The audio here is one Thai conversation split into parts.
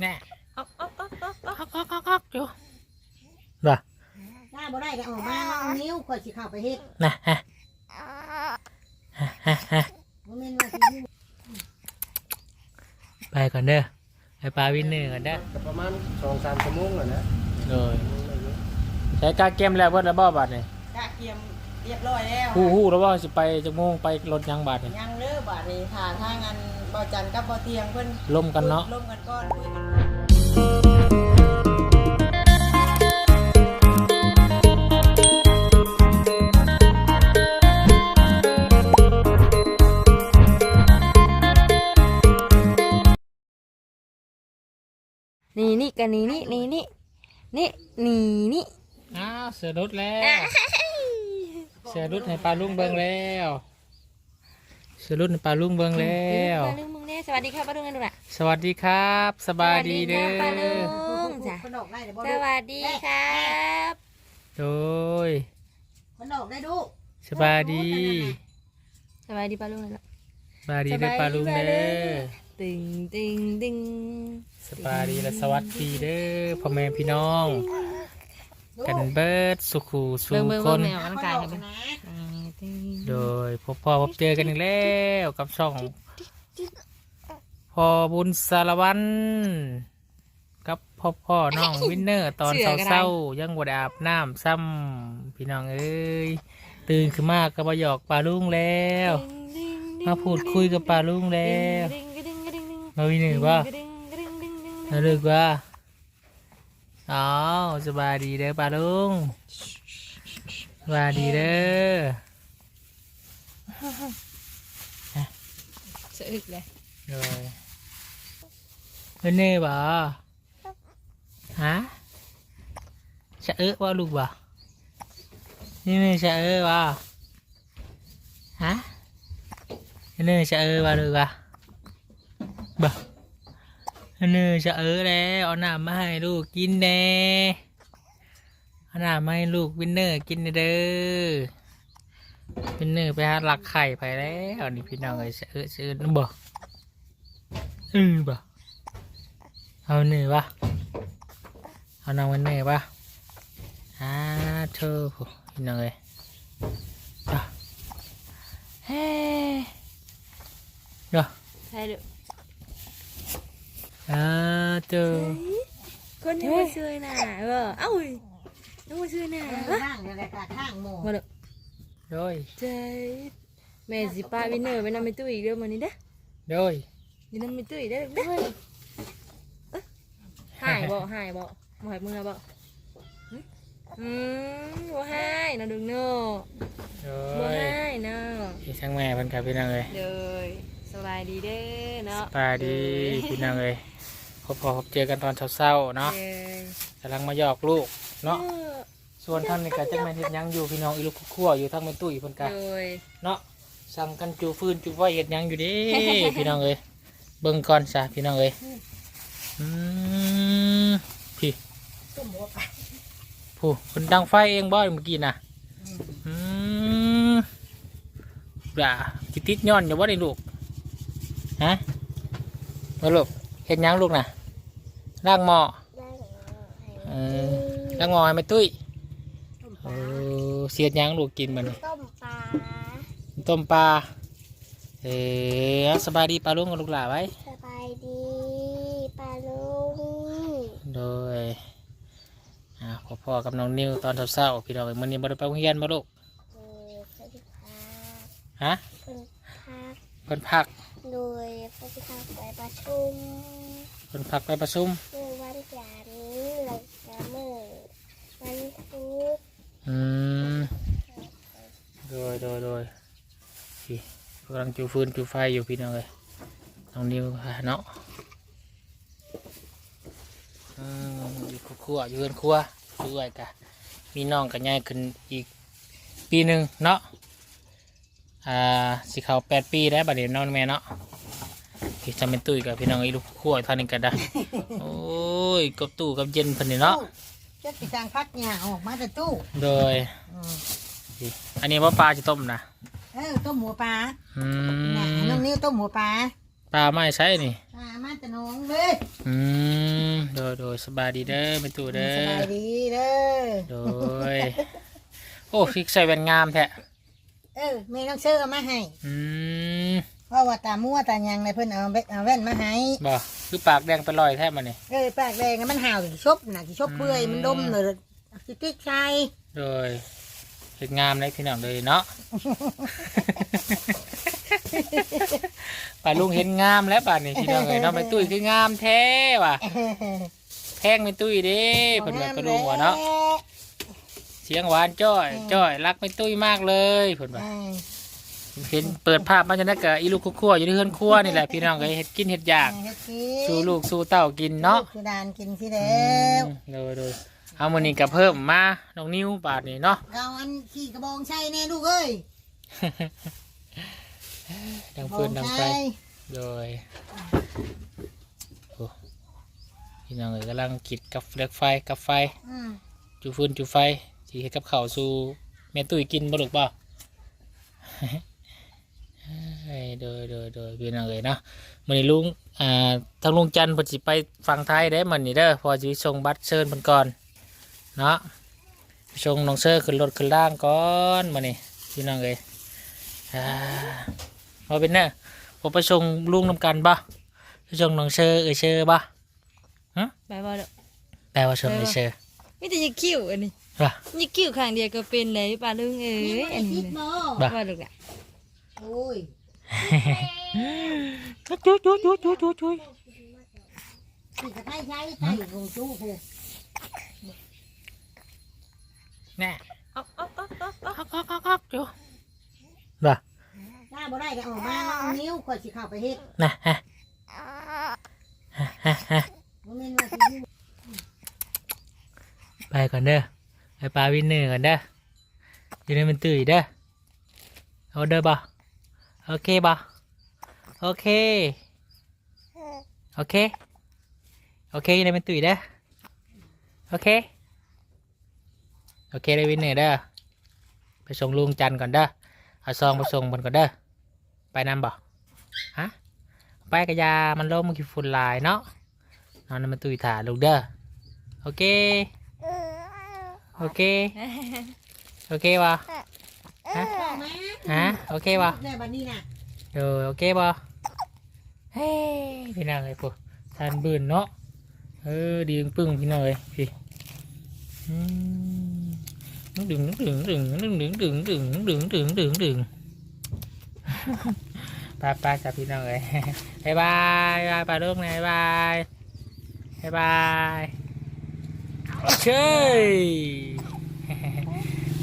แน่อ๊อกอ๊อกอ๊อกอ๊อกอ๊อกออกออกออกออกอยู่บ่ถ้าบ่ได้ก็ออกมาเอานิ้วข่อยสิเข้าไปเฮ็ดนะฮะฮะฮะฮะบ่แม่นว่าสิอยู่ไปก่อนเด้อไปปลาวินเนอร์ก่อนเด้อก็ประมาณสองสามชั่วโมงแล้วนะเลยใช้กาเกมแล้วเบิดแล้วบ่บาดนี่กะเกียม เรียบร้อยแล้วฮู้ฮู้แล้วบ่สิไปจักโมงไปรถยังบาดนี่ยังเด้อบาดนี้ค่ะทางอันบ่จันกับบ่เตียงเพิ่นล่มกันเนาะร่วมกันก่อนคุยกันนี่นี่กันนี่นี่นี่นี่นี่นี่นี่อ้าวเสือรุดแล้วเสือรุดให้ปลาลุงเบิ่งแล้วเสือรุดให้ปลาลุงเบิ่งแล้ว ปลาลุงมึงเนี่ยสวัสดีครับปลาลุงกันดูน่ะสวัสดีครับ สบายดีเด้อสวัสดีครับปลาลุงจ้ะคนออกได้เด้อบ่สลูกวัสดีครับโดยคนออกได้ดูสบายดีสวัสดีปลาลุงเลยลูกสบายดีเด้อปลาลุงเด้อตึงตึงตึงสบายดีและสวัสดีเด้อพ่อแม่พี่น้อง กันเบิดสุขูสุเบิ่งเบิ่งคเบิ่งน แมวร่างกายอให้อกเบิ่งนะอ่าตึงโดยพบพ่อพบเจอกันอีกแล้วกับช่องพ่อบุญสารวันกับพ่อพ่อน้องวินเนอร์ตอนเศร้าๆยังบไดอาบน้ำซ้ำพี่น้องเอ้ยตื่นขึ้นมากก็มาหยอกปลาลุงแล้วตึงตึงมาพูดคุยกับปลาลุงแล้วตึงตึงตึงตึงมาวินเนอร์ว่าตึงตึงตึงตึงมาลึกว่า อ๋อสบายดีเด้อปลาลุงสบายดีเด้อสะอึกเลย rồi bên này bà hả sợ ướt quá luôn bà bên này sợ ướt bà hả bên này sợ ướt bà được bà bà bên này sợ ướt đấy ở nào mà hai ลูก เนื้อจะเออแล้วเอาหน้ามาให้ลูกกินแน่เอาหน้ามาให้ลูกวินเนอร์กินเด้อวินเนอร์ไปหาหลักไข่ไปแล้วนี่พี่น้องเอ้ยเออเออน้ำบ่เออบ่เอาเนื้อปะเอาน้องวินเนอร์ปะอ่าเธอพี่น้องเอ้เฮ้ยเด้อ โดยใจแม่สิป้าวินเนอร์ไปนำไปตู้อีกเด้อมื้อนี้เด้อโดยนี่นำไปตู้อีกเด้อเด้อหายบ่หายบ่บ่หายมือบ่หึอืมบ่หายนะ พี่ช่างแม่เพิ่นกับพี่น้องเอ้ยเด้อสบายดีเด้อเนาะสบายดีพี่น้องเอ้ยพบพอพบเจอกันตอนเช้าๆเนาะเด้อกำลังมาหยอกลูกเอเนาะอส่วนท่านนี่ก็จังแม่นเฮ็ดหยังอยู่พี่น้องอีลูกคั่วอยู่ทั้งแม่ตุ้ยเพิ่นกะโดยเนาะสั่งกันจูฟืนจูไฟเฮ็ดหยังอยู่เดิ พี่น้องเอ้ยเบิ่งก่อนซะพี่น้องเอ้ยอืมพี่ต้มหัวปลาผู้คนดังไฟเองบ่เมื่อกี้น่ะอืมด่าจิติดย้อนอยู่บ่ได้ลูกฮะมาลูก เฮ็ดหยังลูกน่ะล้างหม้อเออล้างหม้อให้แม่ตุ้ยเออเสียดหยังลูกกินมันต้มปลาต้มปลาเออสบายดีปลาลุงกับลูกหลานไว้สบายดีปลาลุงโดยอ่าพ่อพ่อกับน้องนิวตอนเช้าๆพี่น้องเอ้ยมื้อนี้บ่ได้ไปโรงเรียนบ่ลูกเออสวัสดีค่ะฮะเป็นพักเพิ่นพัก โดยพระพิธาไปประชุมเพิ่นพักไปประชุมเมื่อวันจันทร์หลังจากเมื่อวันพุธอืมโดยโดยโดยพี่กำลังจูฟืนจูไฟอยู่พี่น้องเอ้ยน้องนิวหาเนาะอืมอยู่ครัวอยู่เรือนครัวด้วยกะมีน้องกับยายขึ้นอีกปีหนึ่งเนาะ อ่าสิเขาแปดปีได้วบัดเดี๋ยวน้องแม่เนาะพี่จำเป็นตุ้ยกับพี่น้องไอ้ลูกขั้วท่านนี้กันได้โอ้ยกับตู้กับเย็นเพันนี่เนาะจะไปจางพักหญ้าออกมาแต่ตู้โดยอืมนี่อันนี้ว่าปลาจะต้มนะเออต้มหัวปลาอืน่ะมน้องนิ้วต้มหัวปลาปลาไม่ใช่นี่ปลามาแต่น้องเลยอืมยโดยสบายดีเด้อเป็นตู่เด้สอบายดีเด้อโดยโอ้ฟิกใส่แว่นงามแท้ เออแม่น้องเชื่อเอามาให้อืมเพราะว่าตามั่วตายังในเพิ่นเอาเบ็ดเอาแว่นมาให้บ่คือปากแดงไปลอยแท้มานี่เออแปลกแรงนะมันห่าวสิชบน่ะสิชบเปื่อยมันดมเลยสิติ๊กใส่โดยเห็นงามเลยพี่น้องเลยเนาะ ป่าลุงเห็นงามแล้วป่านนี้พี่น้องเลยเนาะไปตุ้ยคืองามแท้ว่ะแพงไปตุ้ยเด้เพิ่นว่าป่าลุงว่าเนาะ เสียงหวานจ้อยจ้อยรักไม่ตุ้ยมากเลยเพิ่นว่าเออเห็นเปิดภาพมาจากนั้นก็อีลูกคั่วๆอยู่ที่เฮือนครัวนี่แหละพี่น้องก็เฮ็ดกินเฮ็ดอยากเฮ็ดกิสู่ลูกสู่เต้ากินเนาะคือดานกินสิอืแล้วมโดยโดยเอามื้อนี้ก็เพิ่มมาน้องนิ้วบาทนี่เนาะเอาอันขี่กระบองใช่แน่ลูกเอ้ยดังฟืนดังไฟโดยโอ้พี่น้องเอ๋ยกำลังกิดกับเลือกไฟกับไฟอืมจูฟืนจูไฟ สีเฮ็ดกับข้าวสู่แม่ตุ้ยกินบ่ลูกบ่เอ้ยโดยโดยโดยพี่น้องเอ๋ยเนาะมื้อนี้ลุงอ่าทางลุงจันทร์เพิ่นสิไปฟังไทยได้มื้อนี้เด้อเพอสิส่งบัตรเชิญเพิ่นก่อนเนาะไปส่งน้องเซอร์ขึ้นรถขึ้นล่างก่อนมื้อนี้พี่น้องเอ๋ยอ่าเอาเป็นเน้อผมไปส่งลุงนำกันบ่ไปส่งน้องเซอร์เอ้ยเซอร์บ่ไปบ่เด้อแปลว่าส่งเอ้ยเซอร์มีแต่ยาคิ้วอันนี้ ว่ะยาคิ้วข้างเดียวก็เป็นเลยป้าลุงเอ้ยอันนี้คิดนะบ่บ่ว่าลูกน่ะโอ้ยจุ๊ยจุ๊ยจุ๊ยจุ๊ยจุ๊ยจุ๊ยขี่กระไทยใช้ไทยของจู้โหแน่อ๊อกอ๊อกอ๊อกอ๊อกอ๊อกอ๊อกอ๊อกอ๊อกอ๊อกจุ๊ยบ่ถ้าบ่ได้ก็ออกมาเอานิ้วข่อยสิเข้าไปเฮ็ดนะฮะฮะฮะฮะบ่แม่นว่าสิอยู่ไปก่อนเด้อ ไปปลาวินเนอร์ก่อนเด้ออยู่ในมันตื่นเด้อเอาเด้อบ่โอเคบ่โอเค โอเค โอเคอยู่ในมันตื่นเด้อโอเค โอเคได้วินเนอร์เด้อไปส่งลุงจันก่อนเด้อเอาซองไปส่งมันก่อนเด้อไปนำบ่ฮะไปกระยามันลงมันกี่ฝุ่นลายเนาะนอนมันตุยถ่าลูกเด้อโอเค โอเค โอเควะฮะโอเควะแม่บันนี่ยวโอเคบ่เฮ้พี่น้องเลยปุ๊ทานบืนเนาะเออดีปึ้งพี่น้องเลยพี่ดึงดึงนึกดึงดึงดึงดึงดึงดึงดึงดึงดึงปลาปลาจับพี่น้องเลยบายบายบายปลาลูกนะายบายบาย เชย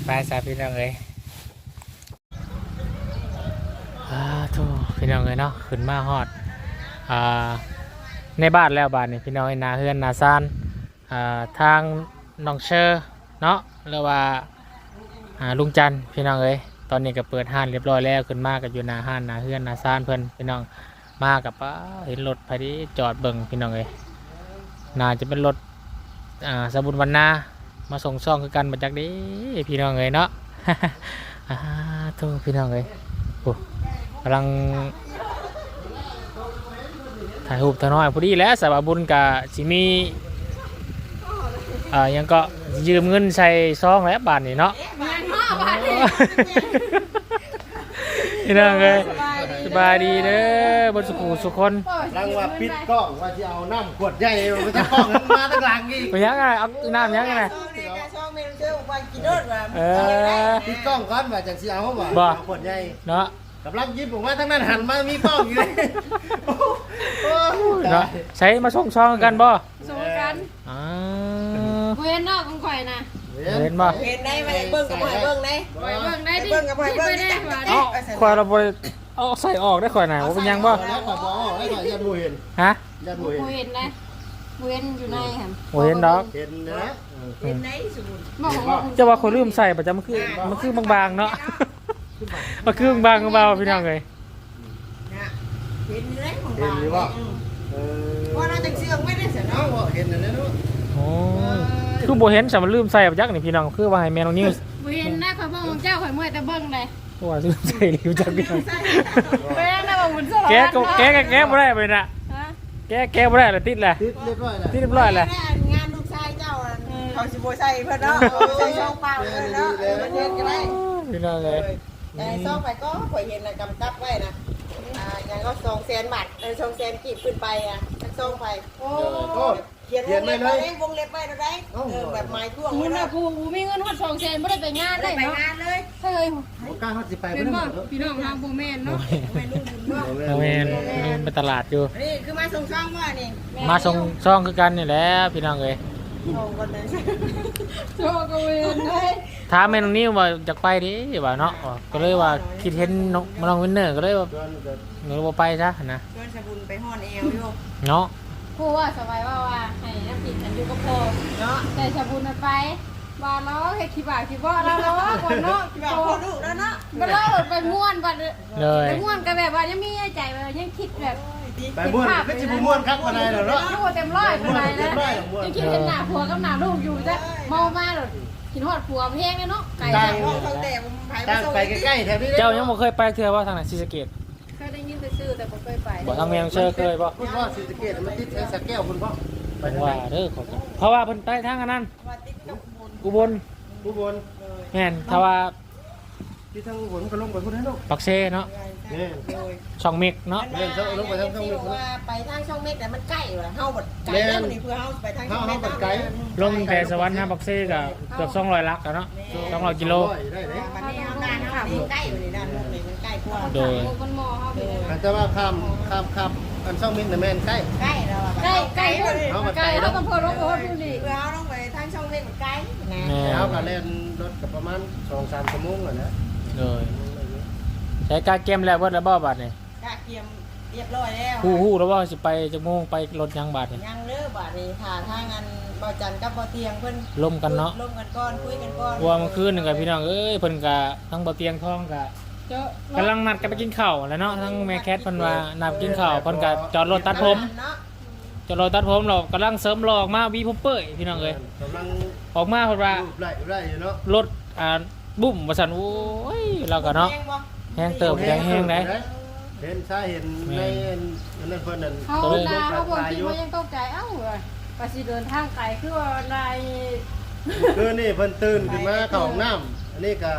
ไปจับพี่น้องเลยอาโธ่พี่น้องเลยเนาะขึ้นมาฮอดอ่าในบ้านแล้วบ้านนี่พี่น้องไอ้นาเฮือนนาซานอ่าทางน้องเชอร์เนาะหรือว่าอ่าลุงจันพี่น้องเอ้ยตอนนี้ก็เปิดห้านเรียบร้อยแล้วขึ้นมากับอยู่นาห้านนาเฮือนนาซานเพิ่อนพี่น้องมากับป้าเห็นรถพอดีจอดเบิ่งพี่น้องเอ้ยน่าจะเป็นรถ สบุญวันนามาส่งซ่องคือกันมาจากนี้พี่น้องเอ้ยเนาะอ่าโทุพี่น้องเอ้ยโอ้กำลังถ่ายรูปถ่ายน้อยพอดีแล้วสาวบุญกับสิมีอ่ายังก็ยืมเงินใส่ซองแล้วบาทนี่เนาะพี่น้องเลยส บายดีเด้อบนสุขุสุขคนรังว่าปิดกล้องว่าจะเอาน้ำขวดใหญ่มาจะกล้องนั้นมาตั้งหลังอีกไปยังไงเอาน้ำยังไงช่องนี้ก็ช่องเมนูเชื่อว่ากินเด้อว่าเออปิดกล้องก่อนว่าจังสิเอาว่าบ่เอาขวดใหญ่เนาะกำลังยิ้มผมว่าทั้งนั้นหันมามีกล้องอยู่เลยโอ้โหเนาะใช้มาส่งซองกันบ่สู้กันอ่าเว้นนอกของข่อยนะเห็นบ่เห็นได้ไหมเบิ่งกับบ่ให้เบิ่งได้ข่อยเบิ่งได้ดิเบิ่งกับบ่ให้เบิ่งได้ได้ว่าเอ้าควายเราบ่ได้ เอาใส่ออกได้ข่อยน่ะว่าเป็นยังบ่ แล้วขอบอกให้ขออย่าดูเห็นฮะอย่าดูเห็นบ่เห็นนะบ่เห็นอยู่ในหั่นโอ้เห็นดอก เห็นนะเออเห็นได้สมุนบอกว่าจะว่าคนลืมใส่ประจำมันคือมันคือบางๆเนาะมันคือบางๆเบาๆพี่น้องเลยนะเห็นได้ของเห็นบ้านหรือว่าเออว่าเราจังเชื่องไม่ได้เสียเอาเนาะบ่เห็นอันนั้นเนาะโอ้คือโบเห็นสมันลืมใส่ประจักนี่พี่น้องคือว่าให้แม่น้องนิวส์บ่เห็นนะข่อยเบิ่งของเจ้าข่อยเมื่อยแต่เบิ่งเลยคือ ว่าลืมใส่ริวจักพี่น้องเว้นนะบ่บุญสลัแกะก็แกะก็แกะบ่ได้ไปน่ะฮะแก้แก้บ่ได้ละติดแหละติดเรียบร้อยแล้วติดเรียบร้อยแหละ แม่งานลูกชายเจ้าอะเขาสิบ่ใส่เพิ่นเนาะเอาใส่ช่องเปล่าเพิ่นเนาะเออมันเฮ็ดก็ได้ พี่น้องเลยแต่ซ่องไปก็ข่อยเห็นน่ะกำกับไว้นะอ่าอย่างก็200,000บาทเออ200,000กีบขึ้นไปอะสักซ่องไป โอ้ โอ้ เขียนวงเล็บไว้เลยวงเล็บไว้เราได้เออแบบไม้ท่วงคุณไว้น่ะนะผู้ผู้มีเงินฮอด2แสนบ่ได้ไปงานได้ได้ไปเนาะงานเลยเฮ้ยบ่กล้าเฮาสิไปเป็บ่นได้บ่เนาะพี่น้องทางบ่แม่นเนาะไม่รู้บุญบ่โอเมนไปตลาดอยู่ นี่คือมาส่งช่องว่านี่มาส่งช่องคือกันนี่แหละพี่น้องเลยส่งคนนั้นโชคก็เวนได้ถามแม่น้องนิ้วว่าอยากไปดิว่าเนาะก็เลยว่าคิดเห็นน้องน้องวินเนอร์ก็เลยว่าชวนเดินหนูบ่ไปซะนะ ชวนสบุญไปห่อนเอวอยู่เนาะ ผู้ว่าสบายว่าว่าให้น้ำผิดกันอยู่กับพ่อเนาะแต่ชาบุญน่ะไปว่าล้อเฮ็ดขี้บาขี้บ่แล้วล้อก่อนเนาะที่บอกพ่อลูกแล้วเนาะบ่เล่าไปม่วนบัดเลยไปม่วนก็แบบว่ายังมีใจว่ายังคิดแบบไปม่วนก็สิบ่ม่วนคักปานใดหรอกเนาะโอ้เต็มร้อยปานใดแล้วม่วนเต็มร้อยหรอกม่วนยังคิดเห็นหน้าผัวกับหน้าลูกอยู่จ้ะเมามาแล้วกินฮอดผัวเพลงเลยเนาะไก่ไก่จ้ะห้องเขาแต่ผมไผ่ตั้งไปใกล้ๆแถวนี้เจ้ายังบ่เคยไปเทื่อว่าทางไหนศรีสะเกษเคยได้ยินแต่ ชื่อแต่บ่เคยไปบ่ทางเมียงเชื่อเคยบ่คุณพ่อศรีสะเกษมันติดแถวสระแก้วคุณพ่อไปผมทางว่าไหนเด้อขอเพราะว่าเพิ่นไปทางอันนั้นว่าติ๊กกับบุญอุบลอุบลแม่นถ้าว่า ที่ทางอุบลก็ลงไปพุ่นให้เนาะปักเซเนาะนี่ช่องเมกเนาะมันว่าไปทางช่องเมฆแต่มันใกล้ว่ะเฮาบ่ไกลแล้วนี่เพื่อเฮาไปทางช่องเมฆลงแต่สวรรค์นะปักเซก็เกือบ200ลักอะเนาะ200กิโล ได้เลยมันนี่เอาด้านเฮานี่ใกล้อยู่นี่ด้านนู้นนี่มันใกล้กว่าโดย คนหมอเฮาไปเลยแต่ว่าข้ามข้ามข้ามอันซ่องมินแต่แม่นใกล้ ใกล้แล้วอะไก่ไก่เลพุ่นยไก่เฮาต้องโพดว่าโพดพุ่นนี่เพื่อเฮาต้องไปทางช่องเมฆมันใกล้นะแม่ แล้วก็เล่นรถกับประมาณ2-3ชั่วโมงอะนะ โดยใช้การเกมแล้วเบิดแล้วบ่บาดนี่กะเกียมเรียบร้อยแล้วฮู้ฮู้แล้วว่าสิไปจักโมงไปรถยังบาดนี่ยังเด้อบาดนี้ถ้าทางอันบ่จันกับบ่เตียงเพิ่นล่มกันเนาะร่วมกันก่อนคุยกันก่อนเพราะว่าเมื่อคืนนึงกับพี่น้องเอ้ยเพิ่นก็ทั้งบ่เตียงท้องก็เจ้ากำลังนัดกันไปกินข้าวแหล้วเนาะทั้งแม่แคทเพิ่นว่านัดกินข้าวเพิ่นก็จอดรถตัดผมเนาะจอดรถตัดผมเรากำลังเสริมหลอกมาวีพบเป้ยพี่น้องเอ้ยกำลังออกมาเพิ่นว่ารูปไล่ไล่อยู่เนาะรถอ่า บุ้มว่าซั่นโอ้ยเราก็เนาะแม่งบ่แห้งเติบแห้งแห้งได้เห็นใช่เห็นในนั่นเพิ่นนั่นเฮาลาเฮาบ่คิดว่ายังตกใจเอ้าว่าสิเดินทางไกลคือว่านายคือนี่เพิ่นตื่นขึ้นมาเข้าห้องน้ำอันนี้ก็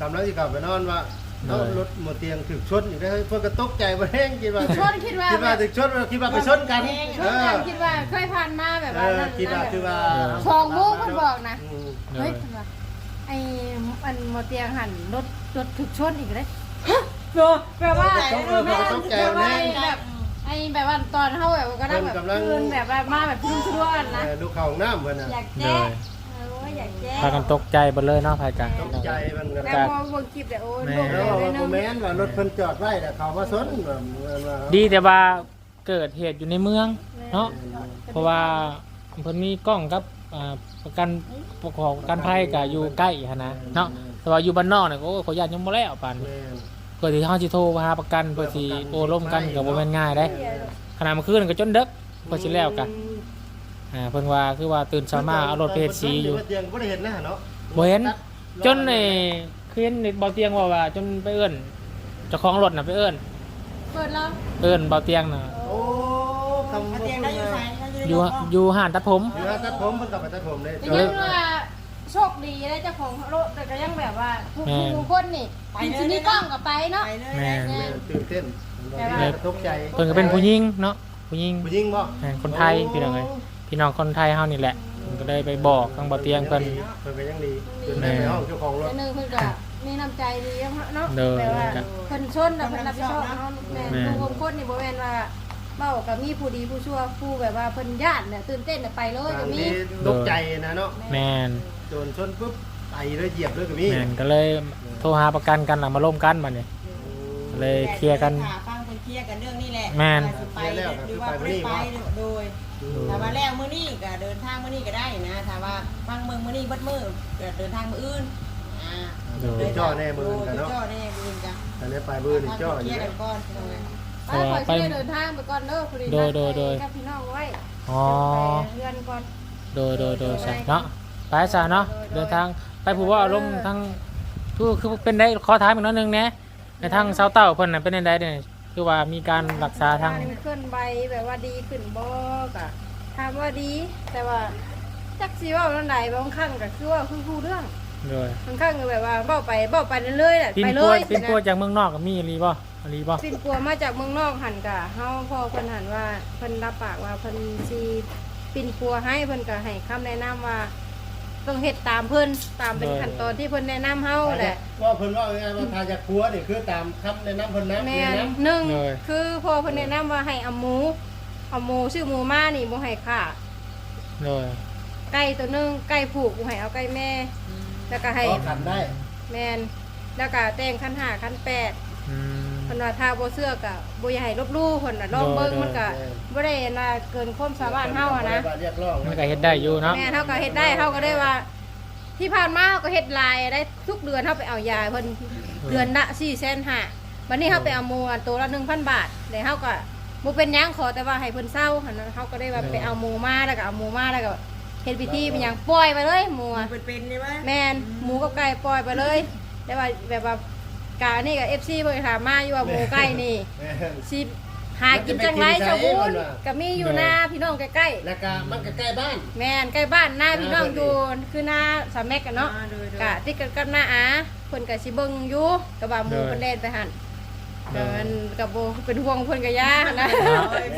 กำลังสิกลับไปนอนว่าเอารถหมดเตียงถึกชนอีกแล้วเพิ่นก็ตกใจบ่แห้งคิดว่าชนคิดว่าคิดว่าถึกชนคิดว่าไปชนกันชเอนกัอนคิดว่าเคยผ่านมาแบบเอว่าอนั่นคิดว่าคือว่าสองโมงเพิ่นบอกนะอืมเอเฮ้ย อเพิ่นว่าไอ้อันหมอเตียงหันรถรถถูกชนอีกเลยฮะโดแบบว่าต้องเออเขาก็ตกใจแบบว่าแน่ แบบไอ้แบบว่าตอนเฮาแบบก็ได้แบบคืนแบบว่ามาแบบพุ่งชวนนะ เออดูเข้าห้องน้ำเพิ่นน่ะอยากเลแจ้ยเออว่าอยากแจ้พากันตกใจเบิดเลยเนาะพายกัน ตกใจมันกันแล้วพอวงคลิปเนี่ยโอ้ยลงแล้วเลยว่านึบ่งแม่นว่ารถเพิ่นจอดไว้แต่เขามาสนว่าว่าดีแต่ว่าเกิดเหตุอยู่ในเมืองเนาะ เพราะว่าเพิ่นมีกล้องกับ อ่าประกันปกครองประกันภัยก็อยู่ใกล้หันนะเนาะแต่ว่าอยู่บ้านนอกเนี่ยโอ้ยขออนุญาตยังบ่แล้วปานนี้ แม่น เพื่อที่เฮาสิโทรหาประกันเพื่อสิโอ้ร่วมกันก็บ่แม่นง่ายได้ขณะเมื่อคืนก็จนดึกเพื่อสิแล้วกันอ่าเพิ่นว่าคือว่าตื่นเช้ามาเอารถไปเฮ็ดสีอยู่เตียงบ่ได้เห็นนะเนาะบ่เห็นจนไอ้คืนนี่เบาเตียงว่าว่าจนไปเอิ้นเจ้าของรถน่ะไปเอิ้นเปิดแล้ว เอิ้นเบาเตียงน่ะโอ้คำมาว่าเตียงได้อยู่ไส อยู่อยู่ห้านตัดผมอยู่ฮะตัดผมเพิ่นกลับไปตัดผมเลยแต่ยังว่าโชคดีได้เจ้าของรถแต่ก็ยังแบบว่าผู้ผู้คนนี่ทีนี้กล้องกับไปเนาะ ไปเลยแม่นแม่ตื่นเต้นแต่ว่าตกใจเพิ่นก็เป็นผู้หญิงเนาะผู้หญิงผู้หญิงบ่แม่นคนไทยพี่น้องเอ้ยพี่น้องคนไทยเฮานี่แหละเพิ่นก็เลยไปบอกทางเบาเตียงเพิ่น เพิ่นก็ยังดีเพิ่นได้ไปห้องเจ้าของรถแต่หนึงเพิ่นก็มีน้ำใจดีเนาะเด้อแต่ว่าเพิ่นชนน่ะเพิ่นรับผิดชอบเนาะแม่นผู้คนนี่บ่แม่นว่า เบ้ากับมีผู้ดีผู้ชั่วผู้แบบว่าเพิ่นญาติเนี่ยตื่นเต้นน่ะไปเลยก็บางมีทีตกใจนะเนาะแม่นโดนชนปุ๊บไปเลยเหยียบเลยก็มีแม่นก็เลยโทรหาประกันกันหลังมาร่วมกันบัดนี้เลยเคลียร์กันฟังเพิ่นเคลียร์กันเรื่องนี้แหละแม่นไปหรือว่าบ่ได้ไปโดยถ้าว่าแล้วมื้อนี้ก็เดินทางมื้อนี้ก็ได้นะถ้าว่าฟังเมืองมื้อนี้เบิดมื้อก็เดินทางมื้ออื่นอ่าจ่อแน่มือกันเนาะจ่อแน่มือกันแต่นี้ไปมือนี่จ่ออเคลียู่ยร์แล้กัวนก่อน พี่น้องเอ้ยไปขอเชื่อเดินทางไปก่อนเด้อพอดีโดยโดยโดย กับพี่น้องไว้อ๋อไปเพื่อนก่อน โดยโดยโดยใช่เนาะไปซะเนาะเดินทางไปผู้ว่าลงทางทูคือเป็นได้ขอถามอีกหนิดนึงแหนะในทางเซาเต้าเพิ่นน่ะเป็นได้เด้อคือว่ามีการรักษาทางเคลื่อนใบแบบว่าดีขึ้นบ่ก็ถามว่าดี แต่ว่าจักสิเว้าจังไดบางครั้งก็คือว่าคือผู้เรื่อง โดยบางครั้งก็แบบว่าเว้าไปเว้าไปเรื่อยๆแหละปินไปเลปัวยปินปัวนะจากเมืองนอกก็มีอีหลีบ่อีหลีบ่ปินปัวมาจากเมืองนอกหันกะเฮาพ่อเพิ่นหันว่าเพิ่นรับปากว่าเพิ่นสิปินปัวให้เพิ่นก็ให้คำแนะนำว่า ต้องเฮ็ดตามเพิ่นตามเป็นขั้นตอนที่เพิ่นแนะนำเฮาแหละ ว่าเพิ่นว่าไงว่าทาจากครัวนี่คือตามคำแนะนำเพิ่นนะแม่แนะนนำหนึ่งคือพ่อเพิ่นแนะนำว่าให้เอาหมูเอาหมูชื่อหมูมานี่บ่ให้ฆ่าโดยไก่ตัวหนึงไก่ผูกบ่ให้เอาไก่แม่ แล้วก็ให้ก็ขันได้แม่นแล้วก็แต่งคันห้าคันแปดอืมเพิ่นว่าถ้าบ่เชื่อก็บ่อยากให้ลบหลู่เพิ่นน่ะลองเบิ่งมันก็บ่ได้น่าเกินความสามารถเฮาอะนะ เรียกร้องมันก็เฮ็ดได้อยู่เนาะ แม่เฮาก็เฮ็ดได้เฮาก็ได้ว่า ที่ผ่านมาเฮาก็เฮ็ดลายได้ทุกเดือนเฮาไปเอายาเพิ่นเดือนละ4,500วันนี้เฮาไปเอาหมูอันตัวละ1,000บาทแล้วเฮาก็บ่เป็นหยังขอแต่ว่าให้เพิ่นเศร้าหั่นนะเฮาก็ได้ว่าไปเอาหมูมาแล้วก็เอาหมูมาแล้วก็ เฮ็ดพิธีเป็นหยังปล่อยไปเลยหมูอะเป็นเป็นใช่ไหมแม่นหมูกับไก่ปล่อยไปเลย แต่ว่าแบบว่ากานี่กับ FC เพิ่นถามมาอยู่ว่าหมูไก่นี่แม่นสิหากินจังไรชาวบุญก็มีอยู่หน้าพี่น้องใกล้ๆ แล้วก็มันก็ใกล้บ้าน แม่นใกล้บ้านหน้าพี่น้องอยู่คือหน้าสามแมกกันเนาะโดยกะติดกันกับหน้าอาเพิ่นก็สิเบิ่งอยู่ก็ว่าหมู่เพิ่นเล่นไปหั่นแต่มันก็บ่เป็นห่วงเพิ่นก็ย่าหั่นนะ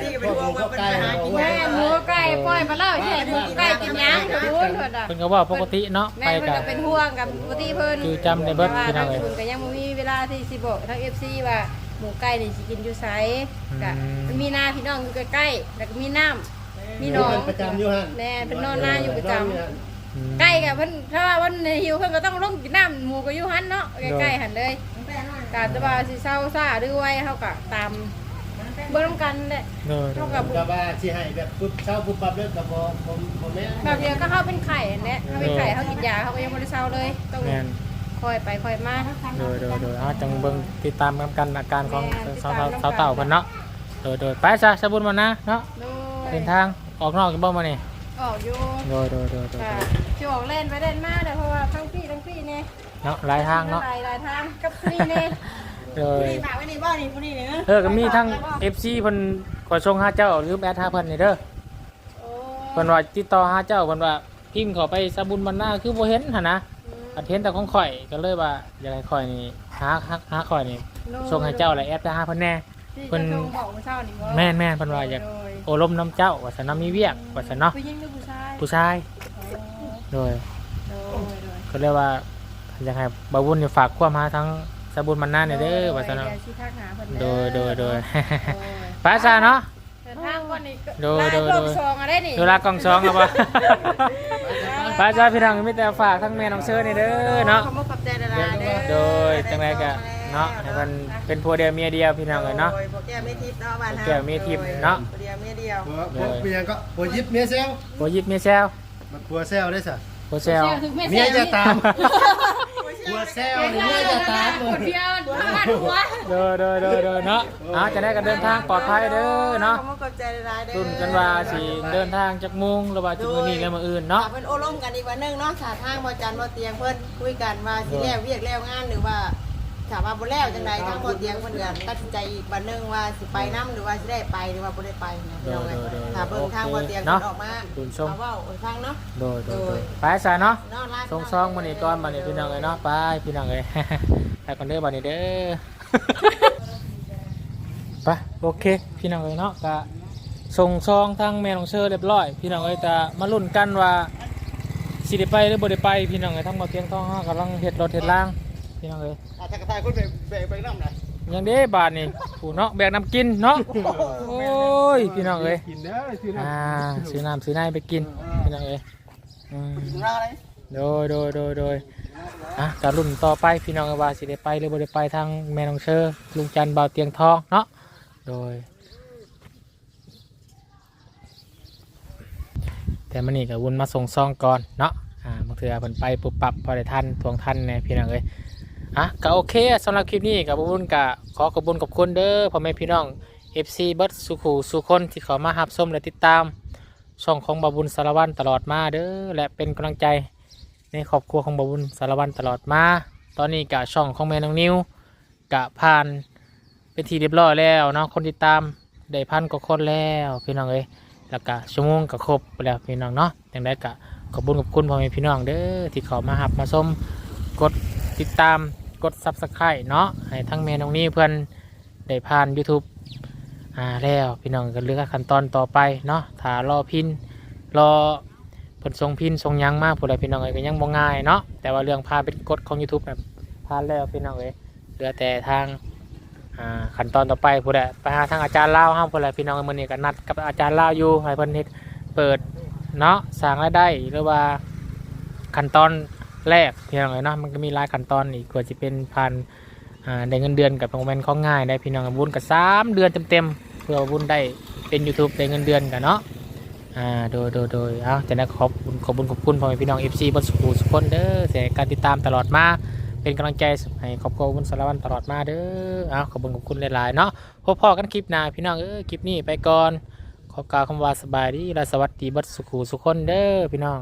พี่ก็เป็นห่วงว่าเป็นไปหากินแม่น หมูไก่ปล่อยมาแล้วใช่หมูไก่กินหยังก็บุญเพิ่นน่ะเพิ่นก็ว่าปกติเนาะแม่ไปเพิ่นกัก็เป็นห่วงกับปกติเพิ่นคือจำได้เบิดแต่ว่าพี่น้ทาองงเอ้ยคุณก็ยังบ่มีเวลาที่สิบอกทาง FC ว่าหมูไก่นี่สิกินอยู่ไสก็อืม มันมีหน้าพี่น้องอยู่ใกล้ๆแล้วก็มีน้ำมีหนอง ประจำอยู่หั่นแม่เพิ่นนอนหน้าอยู่ประจำ อืม ใกล้กับเพิ่นถ้าว่าวันหิวเพิ่นก็ต้องลงกินน้ำหมูก็อยู่หันเนาะใกล้ๆหันเลยกาจะว่าสิเศร้าซ่าหรือไว้เฮาก็ตาม เบิ่งนำกันแหละ โดยโดเท่ายกับก็ว่าสิให้แบบปุ๊บเช้าปุ๊บปั๊บเลิกก็บ่บ่บ่แม่นแบบเดียวก็เฮาเป็นไข่นั่นแหละเฮาเป็นไข่เฮากินยาเฮาก็ยังบ่ได้เศร้าเลยต้องแม่น คอยไปคอยมาโดยโดยโดยเอาจังเบิ่งติดตามกันกันอาการของแม่นสาวติดตามสาวเต่าเพิ่นเนาะโดยโดยไปซะสะบุญมานะเนาะโดยเดินทางออกนอกอยู่บ่มานี่ออกอยู่โดยโดยโดยโดยค่ะสิออกเล่นไปเล่นมาเด้อเพราะว่าทั้งพี่ทั้งพี่เนี่ยเนาะหลายทางเนาะ หลายหลายทางกับพี่เนี่ย โดยนี่ฝากไว้ในบ้านนี่พวกนี้เนี่ยเออก็มีทั้ง FC เพิ่นขอส่งหาเจ้าหรือแอดหาเพิ่นนี่เด้อโอ้เพิ่นว่าติดต่อหาเจ้าเพิ่นว่าพิมพ์เข้าไปสะบุญบรรณาคือบ่เห็นหั่นนะอันเห็นแต่ของข่อยก็เลยว่าอยากให้ข่อยนี่หาหาหาข่อยนี่ส่งให้เจ้าแล้วแอดไปหาเพิ่นแน่ที่เพิ่นจะส่งบอกเมื่อเช้านี่บ่แม่นแม่นเพิ่นว่าอยากโดยโอลมน้ำเจ้าว่าซั่นเนาะมีเวียกว่าซั่นเนาะผู้หญิงหรือผู้ชายผู้ชายโดย โดยโดย ก็เลยว่าอยากให้บ่าวบุญนี่ฝากความหาทั้ง สะบุญบรรณานี่เด้อว่าซั่นเนาะ ดี๋ยวสิทักหาเพิ่นโดเด้อยโดยโดยโดยไปซะเนาะ เดินทางก่อนนี่ก็โดยโดย ลาโดยรอบสองอะไรนี่เวลากล่องซองแล้วบ่ไปจ้าพี่น้องมีแต่ฝากทั้งแม่น้องเชิญนี่เด้อเนาะ ขอบคุณขอบใจดาราเด้อโดยจังไรก็เนาะให้มันเป็นผัวเดียวเมียเดียวพี่น้องเลยเนาะโดยพวกแก้วเมทิพย์เนาะบ้านพวกแก้วเมทิพย์เนาะ พวกเดียวเมียเดียว ผัวผัวเมียก็ผัวยิบเมียแซวผัวยิบเมียแซว มันผัวแซวได้ซะ ผัวแซวถึงแม่เมียจะตามผัผัวแซวนี่เมียจะตามคนเดียวบ้านหัวเด้อเด้อเด้อเด้อเนาะเอาจะได้กันเดินทางปลอดภัยเด้อเนาะขอบคุณขอบใจดาราเด้อรุ่นกันว่าสิเดินทางจากมุงหรือว่าจากมือนี้แล้วมืออื่นเนาะเพิ่นโอล้มกันอีกวันหนึงเนาะสาทางบ่จันบ่เตียงเพิ่นคุยกันว่าสิแล้วเวียกแล้วงานหรือว่า ถามว่าบ่แล้วจังไดทางบ่เตียงเพิ่นก็ตัดสินใจอีกวันหนึงว่าสิไปนํหรือว่าสิได้ไปหรือว่าบ่ได้ไปนะพี่น้องเอ้ยถ้าเบิ่งทางบ่เตียงเพิ่นออกมาดุนชมเอาเว้าให้ฟังเนาะโดยโดยโดยไปซะเนาะเนาะลาส่งซองมานี่ก่อนมานี่พี่น้องเลยเนาะไปพี่น้องเลยไปก่อนเด้อบัดนี้เด้อไปโอเค พี่น้องเลยเนาะก็ส่งซองทางแม่น้องเชอร์เรียบร้อย พี่น้องเลยแต่มาลุ้นกันว่าสิได้ไปหรือบ่ได้ไปพี่น้องเลยทั้งบ่เตียงทองเฮากำลังเฮ็ดรถเฮ็ดล่าง พี่น้องเลยอาจจะกระทายคนไปไปไปนำได้ยังเด้บาทนี่ผู้เนาะแบกน้ำกินเนาะโอ้ยพี่น้องเอ้ยกินเด้อซื้อน้อ่าซื้อน้ำซื้อน้ำไปกินพี่น้องเอ้ยอืมำอะไรโดยโดยโดยโดยอะการรุ่นต่อไปพี่น้องว่าสิได้ไปหรือบ่ได้ไปทางแม่น้องเชอร์ลุงจันทร์เบาเตียงทองเนาะโดย แต่มันนี่กับวุนมาส่งซองก่อนเนาะอ่าบางเทื่อเพิ่นไปปุบปับพอได้ทันทวงทันแน่พี่น้องเอ้ย อะก็โอเคสำหรับคลิปนี้กับวุนกะขอขอบคุญขอบคุณเด้อพ่อแม่พี่น้อง FC เบิร์ดสุขูสุคนที่เขามาหับส้มและติดตาม ช่องของบาบุญสารวันตลอดมาเด้อและเป็นกำลังใจในครอบครัวของบาบุญสารวันตลอดมา ตอนนี้กะช่องของแม่น้องนิวกะผ่านเป็นทีเรียบร้อยแล้วเนาะคนติดตามได้พันกว่าคนแล้วพี่น้องเอ้ยแล้วก็ชั่วโมงก็ครบไปแล้วพี่น้องเนาะอย่างไรก็ขอบคุณขอบคุณพ่อแม่พี่น้องเด้อที่เขามาหับมาชมกดติดตาม กดซับสไครต์เนาะให้ทั้งเมน้องนี้เพื่อนได้ผ่าน YouTube อ่าแล้วพี่น้องก็เลือกขั้นตอนต่อไปเนาะถ้ารอพินรอผลทรงพินทรงยังมากผู้ใดพี่น้องเอ้ยก็ยังบ่ง่ายเนาะแต่ว่าเรื่องพาเป็นกฎของ YouTube แบบผ่านแล้วพี่น้องเอ้ยเหลือแต่ทางอ่าขั้นตอนต่อไปผู้ใดไปหาทางอาจารย์ลาวห้ามผู้ใดพี่น้องมื้อนี้ก็นัดกับอาจารย์ลาวอยู่ให้เพิ่นเฮ็ดเปิดเนาะสร้างรายได้หรือว่าขั้นตอน แรกพี่น้องเอ้ยเนาะมันก็มีหลายขั้นตอนอีกกว่าจะเป็นพันอ่าได้เงินเดือนกับโรงแรมของง่ายได้พี่น้องบุญกับสามเดือนเต็มๆเพื่อบุญได้เป็น YouTube ได้เงินเดือนกันเนาะอ่าโดยโดยโดยเอาจะได้ขอบคุณขอบคุณขอบคุณพ่อแม่พี่น้อง FC บนสุขุสุขคนเด้อเสียการติดตามตลอดมาเป็นกำลังใจให้ครอบครัวบุญสารวันตลอดมาเด้อเอาขอบคุณขอบคุณหลายๆเนาะพบพอกันคลิปหน้าพี่น้องเออคลิปนี้ไปก่อนขอกล่าวคำว่าสบายดีและสวัสดีบัดสุขุสุขคนเด้อพี่น้อง